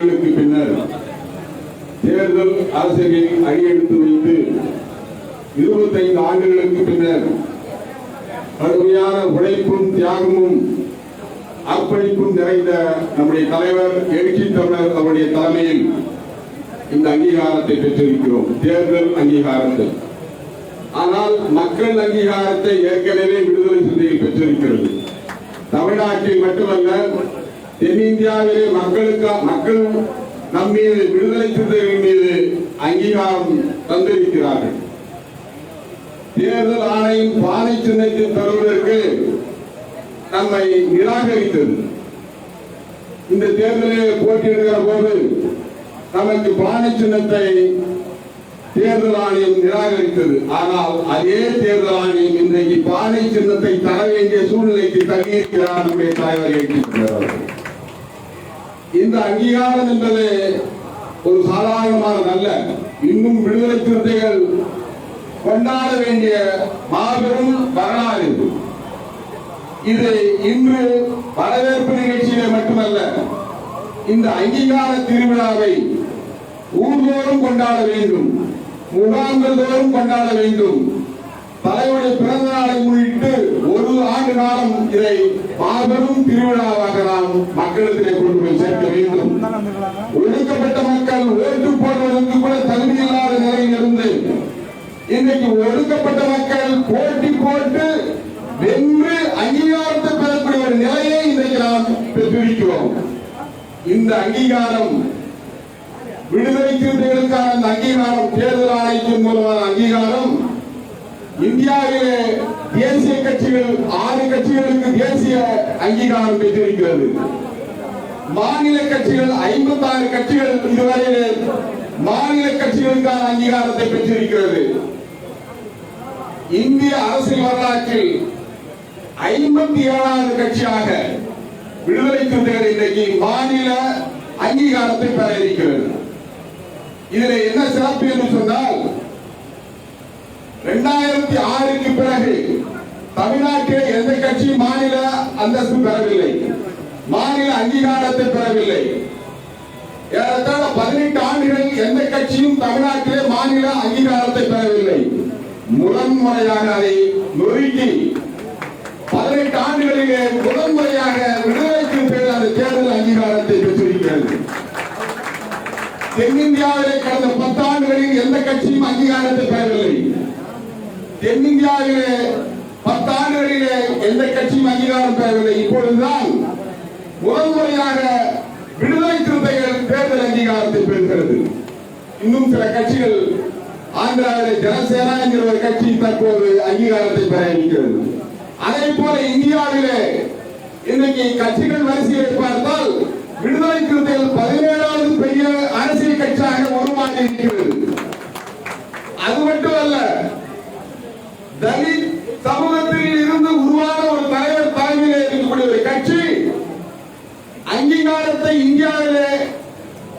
பின்னர் தேர்தல் அரசியலில் அடியெடுத்து வைத்து இருபத்தைந்து ஆண்டுகளுக்கு பின்னர் கடுமையான உழைப்பும் தியாகமும் அர்ப்பணிப்பும் நிறைந்த நம்முடைய தலைவர் எழுச்சி தமிழர் அவருடைய தலைமையில் இந்த அங்கீகாரத்தை பெற்றிருக்கிறோம். தேர்தல் அங்கீகாரத்தை ஆனால் மக்கள் அங்கீகாரத்தை ஏற்கனவே விடுதலை சிந்தையில் பெற்றிருக்கிறது. தமிழ்நாட்டில் மட்டுமல்ல தென்னிந்தியாவிலே மக்களுக்கு மக்கள் நம்மீது விடுதலை சிறுத்தைகள் மீது அங்கீகாரம் தந்திருக்கிறார்கள். தேர்தல் ஆணையம் பாதை சின்னத்தை தருவதற்கு நம்மை நிராகரித்தது. இந்த தேர்தலில் போட்டியிடுகிற போது நமக்கு பானை சின்னத்தை தேர்தல் ஆணையம் நிராகரித்தது. ஆனால் அதே தேர்தல் ஆணையம் இன்றைக்கு பானை சின்னத்தை தர வேண்டிய சூழ்நிலைக்கு தள்ளியிருக்கிறார் நம்முடைய தலைவர் ஏற்றிருக்கிறார் இந்த அங்கீகாரம் என்பது ஒரு சாதாரணமானது அல்ல இன்னும் விடுதலை சிறுத்தைகள் கொண்டாட வேண்டிய மாபெரும் வரலாறு இது. இது இன்று வரவேற்பு நிகழ்ச்சியிலே மட்டுமல்ல இந்த அங்கீகார திருவிழாவை ஊர்தோறும் கொண்டாட வேண்டும் முகாம்கள் தோறும் கொண்டாட வேண்டும் தலைவருடைய பிறந்த நாளை முன்னிட்டு ஒரு ஆண்டு காலம் இதை மாபெரும் திருவிழாவாக நாம் மக்களிடத்திலே கொண்டு போய் சேர்க்க வேண்டும். ஒடுக்கப்பட்ட மக்கள் ஓட்டு போடுவதற்கு கூட தகுதியில்லாத நிலையில் இருந்து இன்றைக்கு ஒடுக்கப்பட்ட மக்கள் போட்டி போட்டு வென்று அங்கீகாரத்தை பெறக்கூடிய ஒரு நிலையை இன்றைக்கு நாம் பெற்றிருக்கிறோம். இந்த அங்கீகாரம் விடுதலை சிறுத்தைகளுக்கான அங்கீகாரம் தேர்தல் ஆணையத்தின் மூலமான அங்கீகாரம் இந்தியாவிலே தேசிய கட்சிகள் ஆறு கட்சிகளுக்கு தேசிய அங்கீகாரம் பெற்றிருக்கிறது. மாநில கட்சிகள் 56 கட்சிகள் இதுவரையிலே மாநில கட்சிகளுக்கான அங்கீகாரத்தை பெற்றிருக்கிறது. இந்திய அரசியல் வரலாற்றில் ஐம்பத்தி ஏழாவது கட்சியாக விடுதலை சிறுத்தைகள் இன்றைக்கு மாநில அங்கீகாரத்தை பெற இருக்கிறது. இதுல என்ன சிறப்பு என்று சொன்னால் இரண்டாயிரத்தி ஆறுக்கு பிறகு தமிழ்நாட்டில் எந்த கட்சியும் மாநில அந்தஸ்து பெறவில்லை. மாநில அங்கீகாரத்தை பெறவில்லை. ஏறத்தாழ பதினெட்டு ஆண்டுகள் எந்த கட்சியும் தமிழ்நாட்டிலே மாநில அங்கீகாரத்தை பெறவில்லை. முதன்முறையாக அதை நொறுக்கி பதினெட்டு ஆண்டுகளிலே முதன்முறையாக விடுதலை சிறுத்தைகள் அந்த தேர்தல் அங்கீகாரத்தை பெற்றிருக்கிறது தென்னிந்தியாவிலே கடந்த பத்தாண்டுகளில் எந்த கட்சியும் அங்கீகாரத்தை பெறவில்லை தென்னிந்தியாவிலே பத்தாண்டுகளிலே எந்த கட்சியும் அங்கீகாரம் பெறவில்லை. இப்பொழுதுதான் முதல் முறையாக விடுதலை சிறுத்தைகள் தேர்தல் அங்கீகாரத்தை பெறுகிறது. இன்னும் சில கட்சிகள் ஆந்திராவிலே ஜனசேனா என்கிற ஒரு கட்சி தற்போது அங்கீகாரத்தை பெற இருக்கிறது. அதே போல இந்தியாவிலே இன்னைக்கு கட்சிகள் வரிசையை பார்த்தால் விடுதலை சிறுத்தைகள் பதினேழாவது பெரிய அரசியல் கட்சியாக உருவாகி இருக்கிறது. அது மட்டுமல்ல தலித் சமூகத்தில் இருந்து உருவான ஒரு தலைவர் தலைமையிலே இருக்கக்கூடிய ஒரு கட்சி அங்கீகாரத்தை இந்தியாவிலே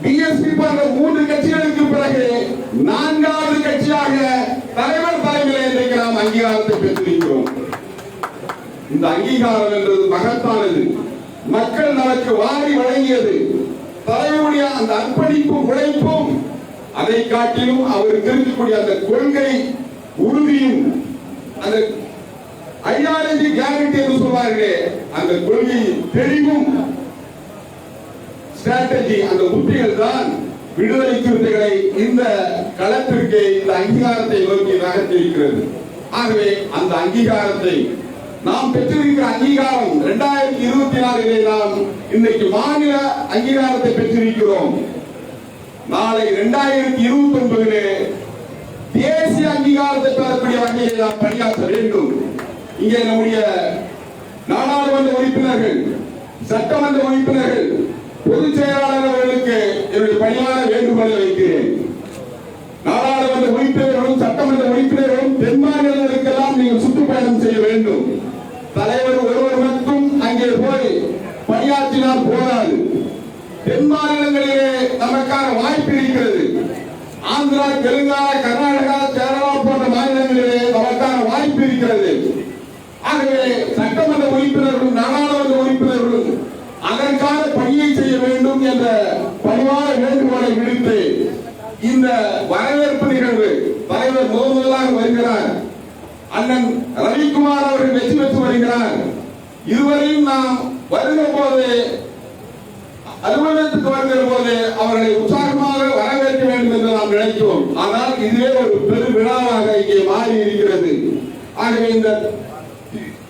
பிஎஸ்பி போன்ற மூன்று கட்சிகளுக்கு பிறகு நான்காவது கட்சியாக தலைவர் தலைமையிலே இன்றைக்கு நாம் அங்கீகாரத்தை பெற்றிருக்கிறோம். இந்த அங்கீகாரம் என்றது மகத்தானது. மக்கள் நமக்கு வாரி வழங்கியது. தலைவருடைய அந்த அர்ப்பணிப்பும் உழைப்பும் அதை காட்டிலும் அவருக்கு இருக்கக்கூடிய அந்த கொள்கை உறுதியும் அந்த ஐஆர்என்டி கேரண்டி என்று சொல்வார்களே அந்த கொள்கை தெளிவும் ஸ்ட்ராட்டஜி அந்த உத்திகள் தான் விடுதலை சிறுத்தைகளை இந்த களத்திற்கு இந்த அங்கீகாரத்தை நோக்கி நகர்த்திருக்கிறது ஆகவே அந்த அங்கீகாரத்தை நாம் பெற்றிருக்கிற அங்கீகாரம் இரண்டாயிரத்தி இருபத்தி நாலிலே நாம் இன்றைக்கு மாநில அங்கீகாரத்தை பெற்றிருக்கிறோம். நாளை இரண்டாயிரத்தி இருபத்தி ஒன்பதிலே தேசிய அங்கீகாரத்தை பெறக்கூடிய வகையில் நாம் பணியாற்ற வேண்டும். இங்கே நம்முடைய நாடாளுமன்ற உறுப்பினர்கள் சட்டமன்ற உறுப்பினர்கள் பொதுச் செயலாளர் அவர்களுக்கு என்னுடைய பணியான வேண்டுகோளை வைக்கிறேன். நாடாளுமன்ற உறுப்பினர்களும் சட்டமன்ற உறுப்பினர்களும் தென் மாநிலங்களுக்கெல்லாம் நீங்கள் சுற்றுப்பயணம் செய்ய வேண்டும். தலைவர் ஒருவர் மட்டும் அங்கே போய் பணியாற்றினால் போதாது. தென் மாநிலங்களிலே நமக்கான வாய்ப்பு இருக்கிறது. ஆந்திரா தெலுங்கானா கர்நாடகா கேரளா போன்ற மாநிலங்களிலே நமக்கான வாய்ப்பு இருக்கிறது. ஆகவே சட்டமன்ற உறுப்பினர்களும் நாடாளுமன்ற உறுப்பினர்களும் அதற்கான பணியை செய்ய வேண்டும் என்ற பணிவான வேண்டுகோளை விடுத்து இந்த வரவேற்பு நிகழ்வு தலைவர் முதல் முதலாக வருகிறார். அண்ணன் ரவிக்குமார் அவர்கள் வெற்றி பெற்று வருகிறார். இதுவரையும் நாம் வருகிற போது அலுவலகத்துக்கு வருகிற போது அவர்களை உற்சாகமாக வரவேற்க வேண்டும் என்று நாம் நினைக்கிறோம் ஆனால் இதுவே ஒரு பெரு விழாவாக இங்கே மாறி இருக்கிறது. ஆகவே இந்த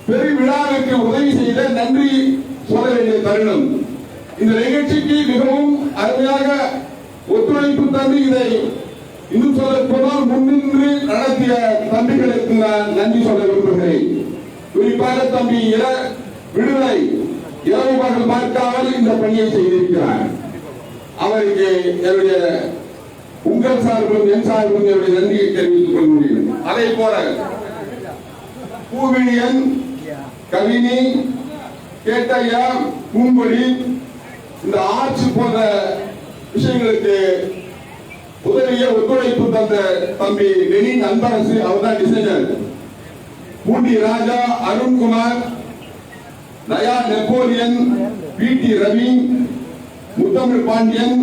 பெரு விழாவிற்கு உதவி செய்த நன்றி சொல்ல வேண்டிய தருணம். இந்த நிகழ்ச்சிக்கு மிகவும் அருமையாக ஒத்துழைப்பு தந்து இதை இன்னும் சொல்ல போனால் முன்னின்று நடத்திய தம்பிகளுக்கு நான் நன்றி சொல்ல விரும்புகிறேன். குறிப்பாக தம்பி இர விடுதலை இரவு பகல் பார்க்காமல் இந்த பணியை செய்திருக்கிறார். அவருக்கு என்னுடைய உங்கள் சார்பும் என் சார்பும் என்னுடைய நன்றியை தெரிவித்துக் கொள்ள முடியும். அதே போல பூவிழியன் கவினி கேட்டையா பூங்கொடி இந்த ஆட்சி போன்ற விஷயங்களுக்கு உதவிய ஒத்துழைப்பு தந்த தம்பி லெனின் அன்பரசு அவர்தான் டிசைனர் பூண்டி ராஜா அருண்குமார் நயா Napoleon P D Ravi Muthamizh Pandiyan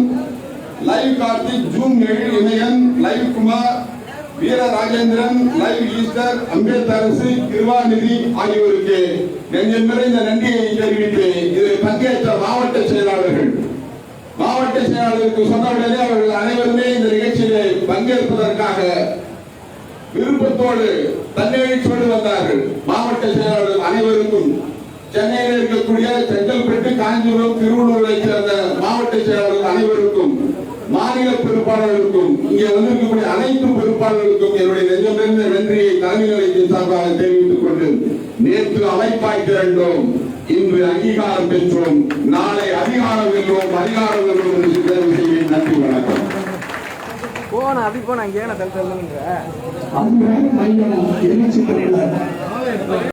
live Karthik June ஏழு Inaiyan live Kumar Veera Rajendran live Easter அம்பேத்கரசு கிருவாநிதி ஆகியோருக்கு நெஞ்சம் நிறைந்த நன்றியை தெரிவித்து இதில் பங்கேற்ற மாவட்ட செயலாளர்கள். மாவட்ட செயலாளருக்கு சொன்னவுடனே அவர்கள் அனைவருமே இந்த நிகழ்ச்சியிலே பங்கேற்பதற்காக விருப்பத்தோடு தன்னெழுச்சியோடு வந்தார்கள். மாவட்ட செயலாளர்கள் அனைவருக்கும் சென்னையில் இருக்கக்கூடிய செங்கல்பட்டு காஞ்சிபுரம் திருவள்ளூரை சேர்ந்த மாவட்ட செயலாளர்கள் அனைவருக்கும் மாநில பொறுப்பாளர்களுக்கும் இங்கே வந்திருக்கக்கூடிய அனைத்து பொறுப்பாளர்களுக்கும் என்னுடைய நெஞ்சம் நிறைந்த நன்றியை தலைமை நிலையத்தின் சார்பாக தெரிவித்துக் கொண்டு நேற்று அமைப்பாய் திரண்டோம். இன்று அங்கீகாரம் பெற்றோம். நாளை அதிகாரம் வெல்வோம். அதிகாரம் வெல்வோம் என்று தேர்வு செய்வேன். நன்றி வணக்கம். போன அப்படி போன அங்கே தள்ளு தள்ளுன்ற